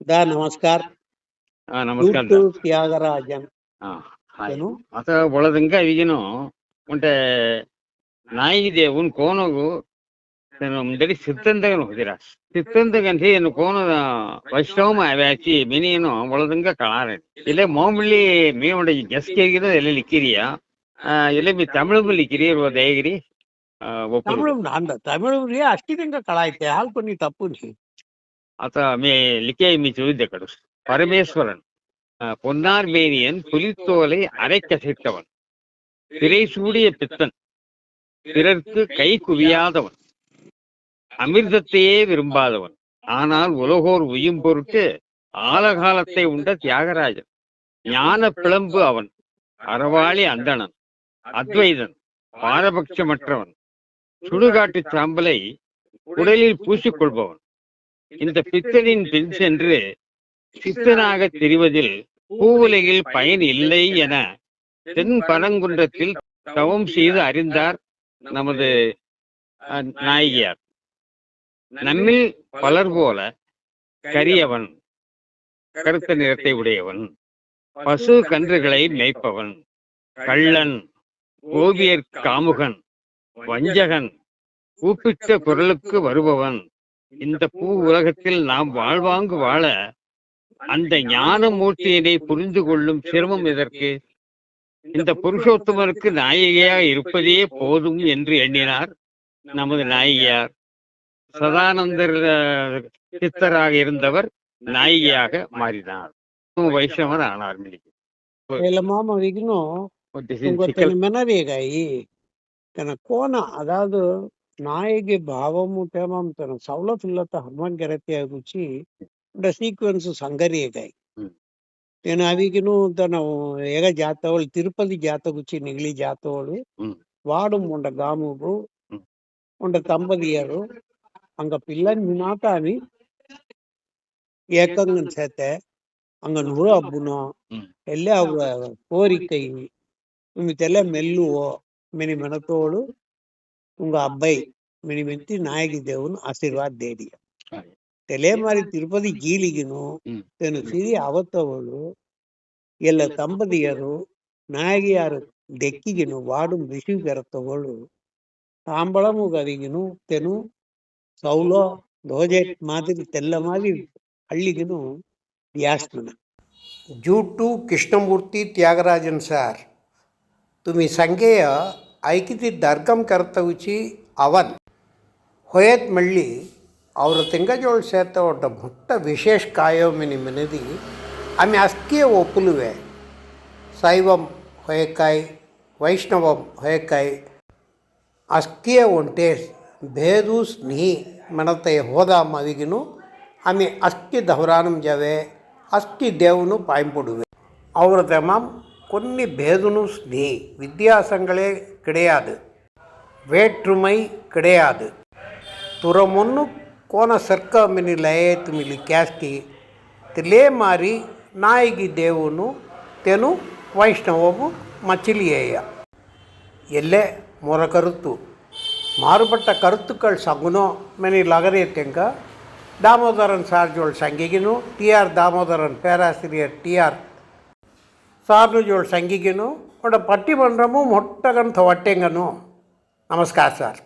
दा नमस्कार ಆ, ನಮಸ್ಕಾರ ಗುಡ್ ಟು ತ್ಯಾಗರಾಜನ್ ಆ, ಹಾಯ್. ಏನು ಆತ ಒಳದಂಗ ಈಗೇನು ಉಂಟೆ ನಾಯಿಗೆ ಒಂದು ಕೋನಗು ಮುಂದಡಿ ಸಿತ್ತಂದಗನು ಹೋದಿರ ಸಿತ್ತಂದಗಂತ ಏನು ಕೋನದ ವೈಷ್ಣವ ವ್ಯಾಚಿ ಮಿನಿಯನ್ನು ಒಳದಂಗ ಕಳಾರ ಇಲ್ಲೇ ಮಾಮೂಲಿ ಮೀ ಉಂಡ ಗೆಸ್ಕೇಗಿದ ಎಲ್ಲ ಲಿಕ್ಕಿರಿಯ ಎಲ್ಲ ಮೀ ತಮಿಳು ಲಿಕ್ಕಿರಿ ಇರುವ ದಯಗಿರಿ ಒಪ್ಪು தமிழும் அந்த தமிழும் அஷ்டிதங்க கலாய்த்தே ஆள் பண்ணி தப்பு நீ అత మీ లికే మీ చూద్ది అక్కడ பரமேஸ்வரன் அஹ், பொன்னார் மேனியன் புலித்தோலை அரைக்கசைத்தவன் திரை சூடிய பித்தன் பிறர்க்கு கை குவியாதவன் அமிர்தத்தையே விரும்பாதவன் ஆனால் உலகோர் உயும் பொருட்டு ஆலகாலத்தை உண்ட தியாகராஜன் ஞான பிளம்பு அவன் அறவாளி அந்தணன் அத்வைதன் பாரபட்சமற்றவன் சுடுகாட்டு சாம்பலை உடலில் பூசிக்கொள்பவன் இந்த பித்தனின் பின் சென்று சித்தனாக தெரிவதில் பூவுலகில் பயன் இல்லை என தென் பரங்குன்றத்தில் தவம் செய்து அறிந்தார் நமது நாயகியார். நம்மில் பலர் போல கரியவன் கருத்த நிறத்தை உடையவன் பசு கன்றுகளை மேய்ப்பவன் கள்ளன் ஓவியர் காமுகன் வஞ்சகன் கூப்பிட்ட குரலுக்கு வருபவன் இந்த பூ உலகத்தில் நாம் வாழ்வாங்கு வாழ அந்த ஞான மூர்த்தியினை புரிந்து கொள்ளும் சிரமம் எதற்கு இந்த புருஷோத்தமருக்கு நாயகியாக இருப்பதே போதும் என்று எண்ணினார் நமது நாயகியார் சதானந்தர் அஹ், சித்தராக இருந்தவர் நாயகியாக மாறினார் வைஷ்ணவர் ஆனார் மிலிக்கு వీళ్ళ మామ విగ్ను ఇంకొతని మెనరేగాయి తన కోన అదాదు நாயகி ಭಾವமும் தேமாம் தரும் சவுலத்துல்லத்த ಹನುಮಾನ್ ಗರತಿ ಆಗುಚ್ಚಿ ಡ సీక్వెన్స్ ಸಂಗರಿಯಗಾಯಿ నేను అవికిను తన ఏగ జాత జాతవాళ్ళు తిరుపతి జాత జాతకుచ్చి నిగిలి జాతవాళ్ళు వాడు ఉండ గాముకు ఉండ తంబదియాడు అంగ పిల్లని నినాత అని ఏకంగా చేత అంగ నువ్వు అబ్బునో ఎల్లే అవ కోరికై నువ్వు తెల్ల మెల్లువో మిని మెనతోడు ಉಂಗ అబ్బాయి మినిమింతి ನಾಯಕಿ ದೇವನ್ ಆಶೀರ್ವಾದ ದೇಡಿ తెలే ತಿರುಪತಿ ಗೀಲಿಗಿನು గీలిగిను ಸಿರಿ ಅವತ್ತವಳು ಎಲ್ಲ ದಂಪತಿಯರು ನಾಯಕಿಯಾರು ದೆಕ್ಕಿಗಿನು ವಾಡು ಬಿಸಿ ಬೆರತವಳು ತಾಂಬಳ ಗದಿಗಿನು ತೆನು ಸೌಲೋ ದೋಜೆ ಮಾದರಿ ತೆಲ್ಲ ಮಾರಿ ಹಳ್ಳಿಗಿನು ವ್ಯಾಸ್ಮನ ಜೂಟು ಕೃಷ್ಣಮೂರ್ತಿ ತ್ಯಾಗರಾಜನ್ ಸಾರ್ ತುಮಿ ಸಂಖ್ಯೆಯ ಐಕಿತಿ ದರ್ಗಂ ಕರ್ತವುಚಿ ಅವನ್. ಹೊಯತ್ ಮಳ್ಳಿ ಅವರು ತಿಂಗಜೋಳು ಸೇತ ಒಟ್ಟ ಮುಟ್ಟ ವಿಶೇಷ ಕಾಯೋಮಿ ನಿಮ್ಮನದಿ ಆಮೆ ಅಸ್ಕಿಯ ಒಪ್ಪುಲುವೆ. ಸೈವಂ ಹೊಯಕಾಯಿ, ವೈಷ್ಣವಂ ಹೊಯಕಾಯಿ. ಅಸ್ಕಿಯ ಒಂಟೆ ಭೇದು ಸ್ನೇಹಿ ಮನತೆ ಹೋದ ಮವಿಗಿನು ಆಮೆ ಅಸ್ಕಿ ದೌರಾನಂ ಜವೆ, ಅಸ್ಕಿ ದೇವನು ಪಾಯಂಪುಡುವೆ. ಅವ್ರ ತಮಾಮ್ కొన్ని பேதுனு ஸ்னேஹி வித்தியாசங்களே கிடையாது வேற்றுமை கிடையாது துறமுன்னு கோன ಸರ್ಕಮಿನಿ ಲಯೇತು ಮಿಲಿ ಕ್ಯಾಸ್ಟಿ ತಿಲೇ ಮಾರಿ ನಾಯಿಗಿ ದೇವುನು ತೆನು ವೈಷ್ಣವವು மச்சிலியேய ಎಲ್ಲೇ ಮೊರ ಕರುತ್ತು மாறுபட்ட கருத்துக்கள் சங்குனோ மெனி லகரியத்தெங்க தாமோதரன் சார்ஜோள் சங்கிகினு டிஆர் தாமோதரன் பேராசிரியர் டிஆர் സാറിന് സംഘിക്കുന്നു ഇവിടെ പട്ടിമന്ത്രമോ മുട്ടകൻ തോറ്റെങ്ങനോ നമസ്കാരം സാർ